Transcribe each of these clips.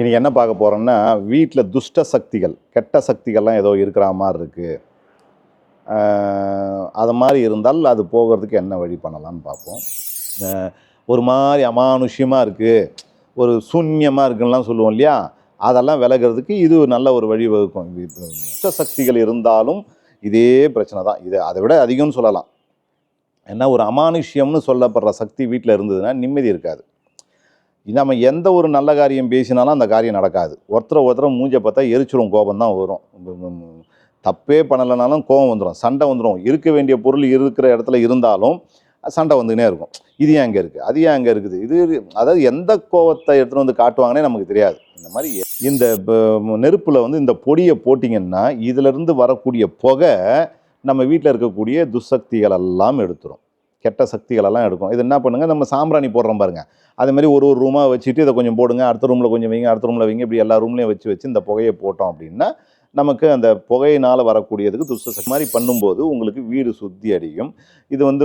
இனி என்ன பார்க்க போகிறோம்னா வீட்டில் துஷ்ட சக்திகள் கெட்ட சக்திகள்லாம் ஏதோ இருக்கிற மாதிரி இருக்குது அது மாதிரி இருந்தால் அது போகிறதுக்கு என்ன வழி பண்ணலான்னு பார்ப்போம். ஒரு மாதிரி அமானுஷ்யமாக இருக்குது ஒரு சூன்யமாக இருக்குன்னுலாம் சொல்லுவோம் இல்லையா? அதெல்லாம் விலகிறதுக்கு இது நல்ல ஒரு வழி வகுக்கும். துஷ்ட சக்திகள் இருந்தாலும் இதே பிரச்சனை தான். இது அதை விட அதிகம்னு சொல்லலாம். ஏன்னா ஒரு அமானுஷ்யம்னு சொல்லப்படுற சக்தி வீட்டில் இருந்ததுன்னா நிம்மதி இருக்காது. நம்ம எந்த ஒரு நல்ல காரியம் பேசினாலும் அந்த காரியம் நடக்காது. ஒருத்தரை ஒருத்தரை மூஞ்ச பார்த்தா எரிச்சிரும் கோபம் தான் வரும் தப்பே பண்ணலைனாலும் கோபம் வந்துடும் சண்டை வந்துடும் இருக்க வேண்டிய பொருள் இருக்கிற இடத்துல இருந்தாலும் சண்டை வந்துக்கினே இருக்கும். இது ஏன் அங்கே இருக்குது அது ஏன் அங்கே இருக்குது? இது அதாவது எந்த கோவத்தை எடுத்துகிட்டு வந்து காட்டுவாங்கன்னே நமக்கு தெரியாது. இந்த மாதிரி இந்த நெருப்பில் வந்து இந்த பொடியை போட்டிங்கன்னா இதிலிருந்து வரக்கூடிய புகை நம்ம வீட்டில் இருக்கக்கூடிய துசக்திகள் எல்லாம் எடுத்துரும். கெட்ட சக்திகள் எல்லாம் எடுக்கும். இது என்ன பண்ணுங்க? நம்ம சாம்பிராணி போடுறோம் பாருங்கள் அதே மாதிரி ஒரு ஒரு ரூமாக வச்சுட்டு இதை கொஞ்சம் போடுங்க. அடுத்த ரூமில் கொஞ்சம் வைங்க அடுத்த ரூமில் வைங்க இப்படி எல்லா ரூம்லையும் வச்சு வச்சு இந்த புகையை போட்டோம் அப்படின்னா நமக்கு அந்த புகையினால் வரக்கூடியதுக்கு துஷ்ட சக்தி மாதிரி பண்ணும்போது உங்களுக்கு வீடு சுத்தி அடிக்கும். இது வந்து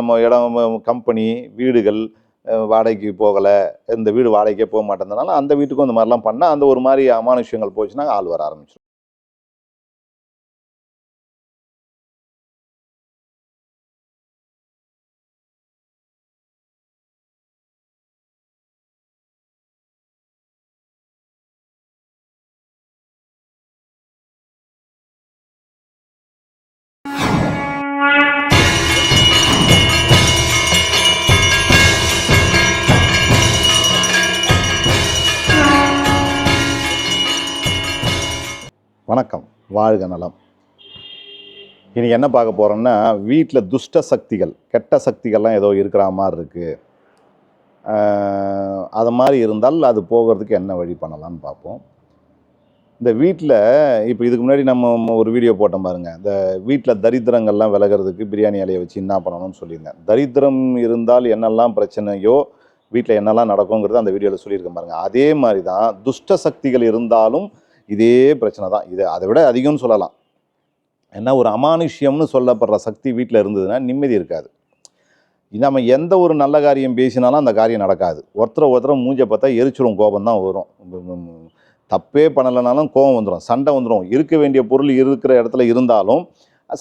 நம்ம இடம் கம்பெனி வீடுகள் வாடகைக்கு போகலை இந்த வீடு வாடகைக்கே போக மாட்டேங்கிறதுனால அந்த வீட்டுக்கும் இந்த மாதிரிலாம் பண்ணால் அந்த ஒரு மாதிரி அமானுஷ்யங்கள் போச்சுன்னா ஆள் வர ஆரம்பிச்சிடும் வணக்கம். வாழ்க நலம். இனி என்ன பார்க்க போகிறோம்னா வீட்டில் துஷ்ட சக்திகள் கெட்ட சக்திகள்லாம் ஏதோ இருக்கிற மாதிரி இருக்குது அது மாதிரி இருந்தால் அது போகிறதுக்கு என்ன வழி பண்ணலான்னு பார்ப்போம். இந்த வீட்டில் இப்போ இதுக்கு முன்னாடி நம்ம ஒரு வீடியோ போட்டோம் பாருங்கள் இந்த வீட்டில் தரித்திரங்கள்லாம் விலகிறதுக்கு பிரியாணி இலையை வச்சு என்ன பண்ணணும்னு சொல்லியிருந்தேன். தரித்திரம் இருந்தால் என்னெல்லாம் பிரச்சனையோ வீட்டில் என்னெல்லாம் நடக்குங்கிறது அந்த வீடியோவில் சொல்லியிருக்கேன் பாருங்கள் அதே மாதிரி தான் துஷ்ட சக்திகள் இருந்தாலும் இதே பிரச்சனை தான். இது அதை விட அதிகம்னு சொல்லலாம். ஏன்னா ஒரு அமானுஷ்யம்னு சொல்லப்படுற சக்தி வீட்டில் இருந்ததுன்னா நிம்மதி இருக்காது. நம்ம எந்த ஒரு நல்ல காரியம் பேசினாலும் அந்த காரியம் நடக்காது. ஒருத்தரை ஒருத்தரை மூஞ்ச பார்த்தா எரிச்சிரும் கோபம் தான் வரும். தப்பே பண்ணலைனாலும் கோபம் வந்துடும் சண்டை வந்துடும் இருக்க வேண்டிய பொருள் இருக்கிற இடத்துல இருந்தாலும்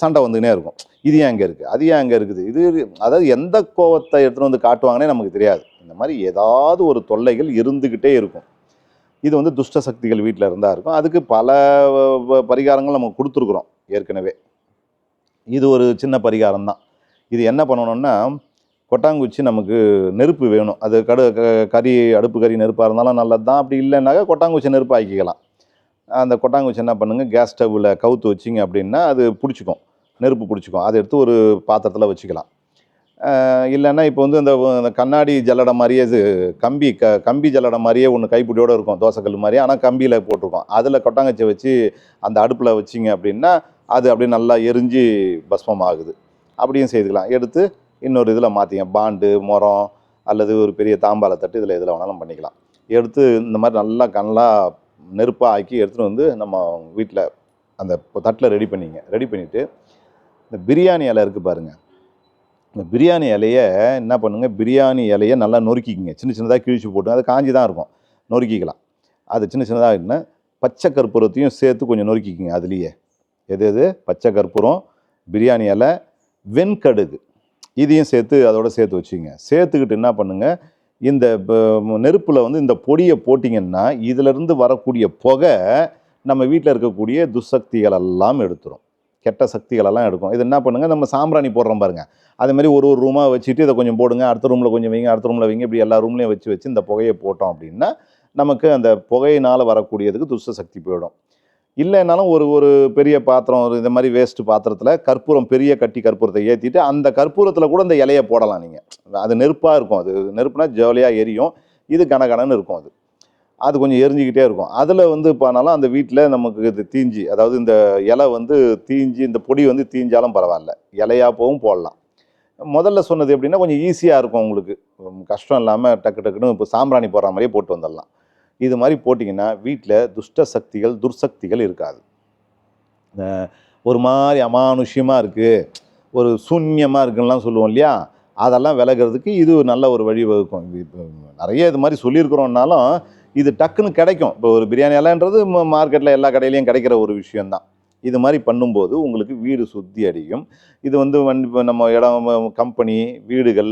சண்டை வந்துக்கினே இருக்கும். இது ஏன் அங்கே இருக்குது அது ஏன் அங்கே இருக்குது? இது அதாவது எந்த கோபத்தை எடுத்துகிட்டு வந்து காட்டுவாங்கன்னே நமக்கு தெரியாது. இந்த மாதிரி ஏதாவது ஒரு தொல்லைகள் இருந்துக்கிட்டே இருக்கும். இது வந்து துஷ்ட சக்திகள் வீட்டில் இருந்தால் இருக்கும். அதுக்கு பல வ- பரிகாரங்கள் நம்ம கொடுத்துருக்குறோம் ஏற்கனவே. இது ஒரு சின்ன பரிகாரம் தான் இது என்ன பண்ணணும்னா கொட்டாங்குச்சி நமக்கு நெருப்பு வேணும். அது கடு க- கறி அடுப்பு கறி நெருப்பாக இருந்தாலும் நல்லது தான் அப்படி இல்லைன்னாக்கா கொட்டாங்குச்சி நெருப்பு ஆக்கிக்கலாம். அந்த கொட்டாங்குச்சி என்ன பண்ணுங்கள் கேஸ் ஸ்டவ்வில் கவுத்து வச்சிங்க அப்படின்னா அது பிடிச்சிக்கும். நெருப்பு பிடிச்சிக்கும். அதை எடுத்து ஒரு பாத்திரத்தில் வச்சுக்கலாம். இல்லைன்னா இப்போ வந்து இந்த அந்த கண்ணாடி ஜல்லடை மாதிரியே இது கம்பி க கம்பி ஜல்லடை மாதிரியே ஒன்று கைப்பிடியோடு இருக்கும் தோசைக்கல் மாதிரி. ஆனால் கம்பியில் போட்டிருக்கோம். அதில் கொட்டாங்கச்சி வச்சு அந்த அடுப்பில் வச்சிங்க அப்படின்னா அது அப்படியே நல்லா எரிஞ்சு பஸ்மம் ஆகுது அப்படியும் செய்துக்கலாம். எடுத்து இன்னொரு இதில் மாற்றிங்க பாண்டு முரம் அல்லது ஒரு பெரிய தாம்பாலை தட்டு இதில் எதில் வேணாலும் பண்ணிக்கலாம். எடுத்து இந்த மாதிரி நல்லா கண்ணா நெருப்பாக ஆக்கி எடுத்துகிட்டு வந்து நம்ம வீட்டில் அந்த தட்டில் ரெடி பண்ணிங்க. ரெடி பண்ணிவிட்டு இந்த பிரியாணி இலை இருக்குது பாருங்கள் இந்த பிரியாணி இலையை என்ன பண்ணுங்க? பிரியாணி இலையை நல்லா நொறுக்கிக்கிங்க. சின்ன சின்னதாக கிழிச்சு போட்டு அது காஞ்சி தான் இருக்கும். நொறுக்கிக்கலாம். அது சின்ன சின்னதாக என்ன? பச்சை கற்பூரத்தையும் சேர்த்து கொஞ்சம் நொறுக்கிக்கிங்க அதுலேயே. எது எது? பச்சை கற்பூரம் பிரியாணி இலை வெண்கடுகு. இதையும் சேர்த்து அதோட சேர்த்து வச்சுங்க. சேர்த்துக்கிட்டு என்ன பண்ணுங்க? இந்த நெருப்பில் வந்து இந்த பொடியை போட்டிங்கன்னா இதிலிருந்து வரக்கூடிய புகை நம்ம வீட்டில் இருக்கக்கூடிய துசக்திகள் எல்லாம் எடுத்துரும். கெட்ட சக்திகள் எல்லாம் எடுக்கும். இது என்ன பண்ணுங்கள் நம்ம சாம்பிராணி போடுறோம் பாருங்கள் அதே மாதிரி ஒரு ஒரு ரூமாக வச்சுட்டு இதை கொஞ்சம் போடுங்க. அடுத்த ரூமில் கொஞ்சம் வைங்க அடுத்த ரூமில் வைங்க இப்படி எல்லா ரூம்லையும் வச்சு வச்சு இந்த புகையை போட்டோம் அப்படின்னா நமக்கு அந்த புகையினால் வரக்கூடியதுக்கு துஷ்ட சக்தி போயிடும். இல்லைனாலும் ஒரு ஒரு பெரிய பாத்திரம் ஒரு இந்த மாதிரி வேஸ்ட்டு பாத்திரத்தில் கற்பூரம் பெரிய கட்டி கற்பூரத்தை ஏற்றிட்டு அந்த கற்பூரத்தில் கூட இந்த இலையை போடலாம் நீங்கள் அது நெருப்பாக இருக்கும். அது நெருப்புனா ஜாலியாக எரியும். இது கனகனன்னு இருக்கும் அது. அது கொஞ்சம் எரிஞ்சிக்கிட்டே இருக்கும். அதில் வந்து போனாலும் அந்த வீட்டில் நமக்கு இது தீஞ்சி அதாவது இந்த இலை வந்து தீஞ்சி இந்த பொடி வந்து தீஞ்சாலும் பரவாயில்ல. இலையாப்பவும் போடலாம். முதல்ல சொன்னது எப்படின்னா கொஞ்சம் ஈஸியாக இருக்கும் உங்களுக்கு. கஷ்டம் இல்லாமல் டக்கு டக்குன்னு இப்போ சாம்பிராணி போடுற மாதிரியே போட்டு வந்துடலாம். இது மாதிரி போட்டிங்கன்னா வீட்டில் துஷ்ட சக்திகள் துர்சக்திகள் இருக்காது. ஒரு மாதிரி அமானுஷ்யமாக இருக்குது ஒரு சூன்யமாக இருக்குன்னுலாம் சொல்லுவோம் இல்லையா? அதெல்லாம் விலகிறதுக்கு இது நல்ல ஒரு வழி வகுக்கும் இப்போ நிறைய இது மாதிரி சொல்லியிருக்கிறோன்னாலும் இது டக்குன்னு கிடைக்கும். இப்போ ஒரு பிரியாணி இலைன்றது மார்க்கெட்டில் எல்லா கடையிலையும் கிடைக்கிற ஒரு விஷயந்தான் இது மாதிரி பண்ணும்போது உங்களுக்கு வீடு சுத்தி அடிக்கும் இது வந்து இப்போ நம்ம இடம் கம்பெனி வீடுகள்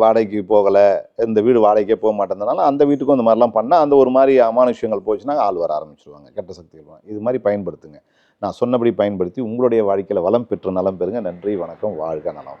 வாடகைக்கு போகலை இந்த வீடு வாடகைக்கே போக மாட்டேங்கிறதுனால அந்த வீட்டுக்கும் இந்த மாதிரிலாம் பண்ணால் அந்த ஒரு மாதிரி அமானுஷ்யங்கள் போச்சுன்னா ஆள் வர ஆரம்பிச்சிருவாங்க கெட்ட சக்திகள் இது மாதிரி பயன்படுத்துங்க. நான் சொன்னபடி பயன்படுத்தி உங்களுடைய வாழ்க்கையில் வளம் பெற்று நலம் பெறுங்க. நன்றி வணக்கம் வாழ்க நலம்.